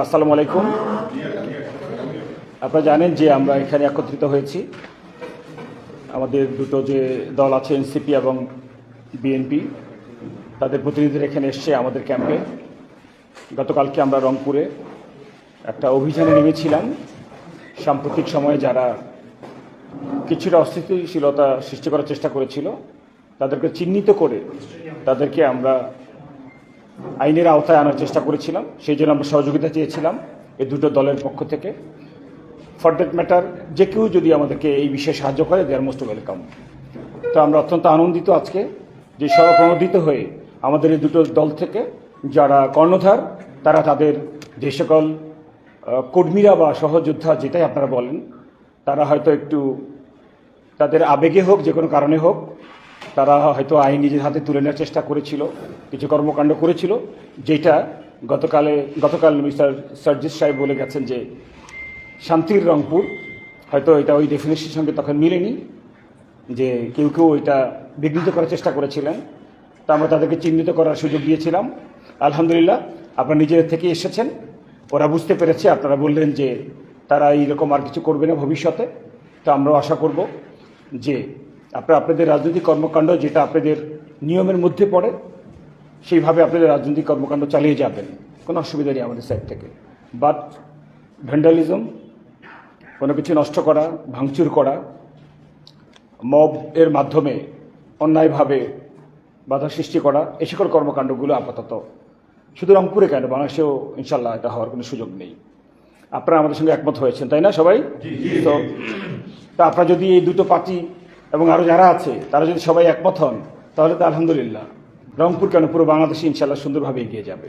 আসসালামু আলাইকুম। আপনারা জানেন যে আমরা এখানে একত্রিত হয়েছি। আমাদের দুটো যে দল আছে, এনসিপি এবং বিএনপি, তাদের প্রতিনিধিরা এখানে এসছে আমাদের ক্যাম্পে। গতকালকে আমরা রংপুরে একটা অভিযানে নেমেছিলাম। সাম্প্রতিক সময়ে যারা কিছুটা অস্থিতিশীলতা সৃষ্টি করার চেষ্টা করেছিল, তাদেরকে চিহ্নিত করে তাদেরকে আমরা আইনের আওতায় আনার চেষ্টা করেছিলাম, সেই জন্য আমরা সহযোগিতা চেয়েছিলাম এই দুটো দলের পক্ষ থেকে। ফর দ্যাট ম্যাটার যে কেউ যদি আমাদেরকে এই বিষয়ে সাহায্য করে দে আর মোস্ট ওয়েলকাম তো আমরা অত্যন্ত আনন্দিত আজকে যে স্বপ্রণোদিত হয়ে আমাদের এই দুটো দল থেকে যারা কর্ণধার, তারা তাদের যে সকল কর্মীরা বা সহযোদ্ধা যেটাই আপনারা বলেন, তারা হয়তো একটু তাদের আবেগে হোক, যে কোনো কারণে হোক তারা হয়তো আইন নিজের হাতে তুলে নেওয়ার চেষ্টা করেছিল, কিছু কর্মকাণ্ড করেছিল, যেটা গতকালে, গতকাল মিস্টার সার্জিস সাহেব বলে গেছেন যে শান্তির রংপুর, হয়তো এটা ওই ডেফিনেশনের সঙ্গে তখন মিলেনি, যে কেউ কেউ এটা বিঘ্নিত করার চেষ্টা করেছিলেন। তা আমরা তাদেরকে চিহ্নিত করার সুযোগ দিয়েছিলাম। আলহামদুলিল্লাহ, আপনারা নিজেদের থেকে এসেছেন। ওরা বুঝতে পেরেছে, আপনারা বললেন যে তারা এইরকম আর কিছু করবে না ভবিষ্যতে। তো আমরাও আশা করব যে আপনারা আপনাদের রাজনৈতিক কর্মকাণ্ড যেটা আপনাদের নিয়মের মধ্যে পড়ে সেইভাবে আপনাদের রাজনৈতিক কর্মকাণ্ড চালিয়ে যাবেন। কোনো অসুবিধা নেই আমাদের সাইড থেকে। বাট ভ্যান্ডালিজম কোনো কিছু নষ্ট করা ভাঙচুর করা মব এর মাধ্যমে অন্যায়ভাবে বাধা সৃষ্টি করা এই সকল কর্মকাণ্ডগুলো আপাতত। শুধু রংপুরে কেন? বাংলাদেশেও ইনশাল্লাহ এটা হওয়ার কোনো সুযোগ নেই। আপনারা আমাদের সঙ্গে একমত হয়েছেন তাই না সবাই? তো তা আপনারা যদি এই দুটো পার্টি এবং আরও যারা আছে, তারা যদি সবাই একমত হন, তাহলে তো আলহামদুলিল্লাহ। রংপুর কেন পুরো বাংলাদেশে ইনশাল্লাহ সুন্দরভাবে এগিয়ে যাবে?